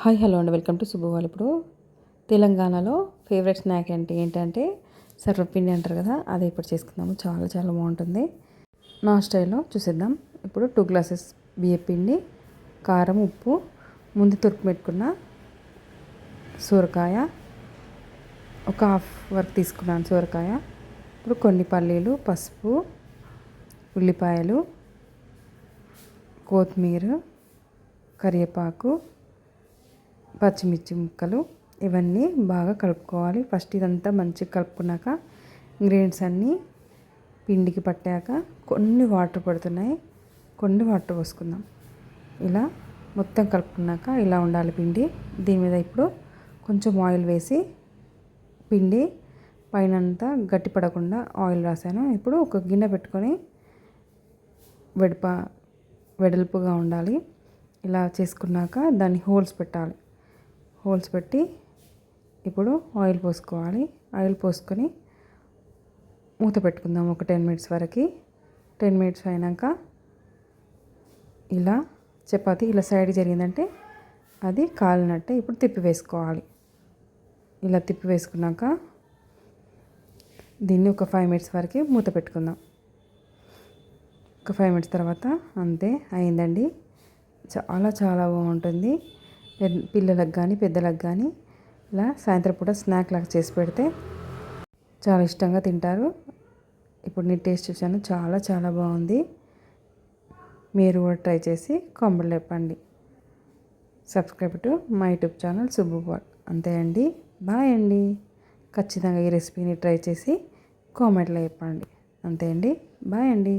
Hi hello అండి. Welcome to శుభవాల్ ఇప్పుడు. తెలంగాణలో ఫేవరెట్ స్నాక్ అంటే ఏంటంటే సర్వపిండి అంటారు కదా అది ఇప్పుడు చేసుకుందాము. చాలా చాలా బాగుంటుంది. నా స్టైల్లో చూసేద్దాం. ఇప్పుడు టూ గ్లాసెస్ బియ్య పిండి కారం ఉప్పు ముందు తురుపు పెట్టుకున్న సూరకాయ ఒక హాఫ్ వరకు తీసుకున్నాను సూరకాయ. ఇప్పుడు కొన్ని పల్లీలు పసుపు ఉల్లిపాయలు కొత్తిమీర కరివేపాకు పచ్చిమిర్చి ముక్కలు ఇవన్నీ బాగా కలుపుకోవాలి. ఫస్ట్ ఇదంతా మంచిగా కలుపుకున్నాక ఇంగ్రీడియంట్స్ అన్నీ పిండికి పట్టాక కొన్ని వాటర్ పడుతున్నాయి. కొన్ని వాటర్ పోసుకుందాం. ఇలా మొత్తం కలుపుకున్నాక ఇలా ఉండాలి పిండి. దీని మీద ఇప్పుడు కొంచెం ఆయిల్ వేసి పిండి పైన అంతా గట్టి పడకుండా ఆయిల్ రాసాను. ఇప్పుడు ఒక గిన్నె పెట్టుకొని వెడప వెడల్పుగా ఉండాలి. ఇలా చేసుకున్నాక దాన్ని హోల్స్ పెట్టాలి. హోల్స్ పెట్టి ఇప్పుడు ఆయిల్ పోసుకోవాలి. ఆయిల్ పోసుకొని మూత పెట్టుకుందాం ఒక టెన్ మినిట్స్ వరకు. టెన్ మినిట్స్ అయినాక ఇలా చపాతి ఇలా సైడ్ జరిగిందంటే అది కాలినట్టే ఇప్పుడు తిప్పి వేసుకోవాలి. ఇలా తిప్పి వేసుకున్నాక దీన్ని ఒక ఫైవ్ మినిట్స్ వరకు మూత పెట్టుకుందాం. ఒక ఫైవ్ మినిట్స్ తర్వాత అంతే అయిందండి. చాలా చాలా బాగుంటుంది. పిల్లలకు కానీ పెద్దలకు కానీ ఇలా సాయంత్రం పూట స్నాక్ లాగా చేసి పెడితే చాలా ఇష్టంగా తింటారు. ఇప్పుడు నేను టేస్ట్ చూశాను చాలా చాలా బాగుంది. మీరు కూడా ట్రై చేసి కామెంట్లో చెప్పండి. సబ్స్క్రైబ్ టు మా యూట్యూబ్ ఛానల్ సుబ్బుబాట్ అంతే అండి. బాయ్ అండి. ఖచ్చితంగా ఈ రెసిపీని ట్రై చేసి కామెంట్లో చెప్పండి. అంతే అండి. బాయ్ అండి.